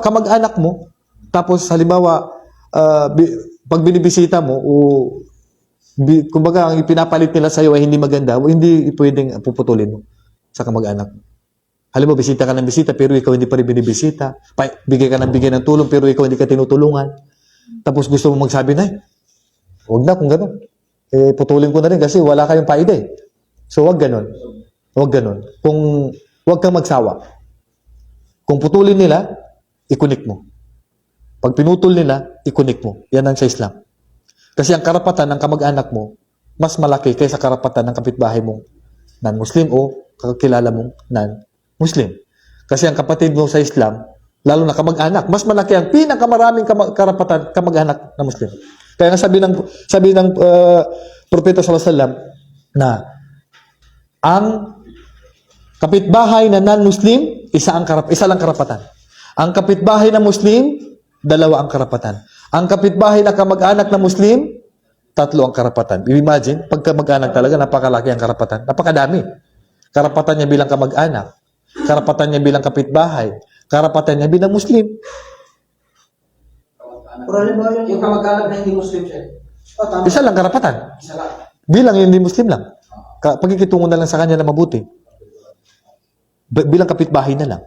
kamag-anak mo, tapos halimbawa, ah, bi- pag binibisita mo, o bi, kumbaga, ang ipinapalit nila sa'yo ay hindi maganda, o hindi pwedeng puputulin mo sa kamag-anak. Halimbawa, bisita ka ng bisita, pero ikaw hindi pa rin binibisita. Pa, bigay ka ng bigay ng tulong, pero ikaw hindi ka tinutulungan. Tapos gusto mo magsabi na, huwag na kung gano'n. Eh, putulin ko na rin kasi wala kayong paida eh. So, wag ganun. Wag ganun. Kung wag kang magsawa. Kung putulin nila, ikunik mo. Pag pinutol nila, ikunik mo. Yan ang sa Islam. Kasi ang karapatan ng kamag-anak mo, mas malaki kaysa karapatan ng kapitbahay mong non-Muslim o kakilala mong non-Muslim. Kasi ang kapatid mo sa Islam, lalo na kamag-anak, mas malaki ang pinakamaraming kama- karapatan kamag-anak na Muslim. Kaya nga sabi ng sabi ng uh, propeta sallallahu alaihi wasallam na ang kapitbahay na non-Muslim, isa ang karap isa lang karapatan. Ang kapitbahay na Muslim, dalawa ang karapatan. Ang kapitbahay na kamag-anak na Muslim, tatlo ang karapatan. Imagine, pag kamag-anak talaga, napakalaki ang karapatan. Napakadami. Karapatan niya bilang kamag-anak. Karapatan niya bilang kapitbahay. Karapatan niya bilang Muslim. Pero halimbawa yung, yung kamag-anak na hindi Muslim siya. Oh. Isa lang karapatan. Isa lang. Bilang hindi Muslim lang. Pagkikitungo na lang sa kanya na mabuti. Bilang kapitbahay na lang.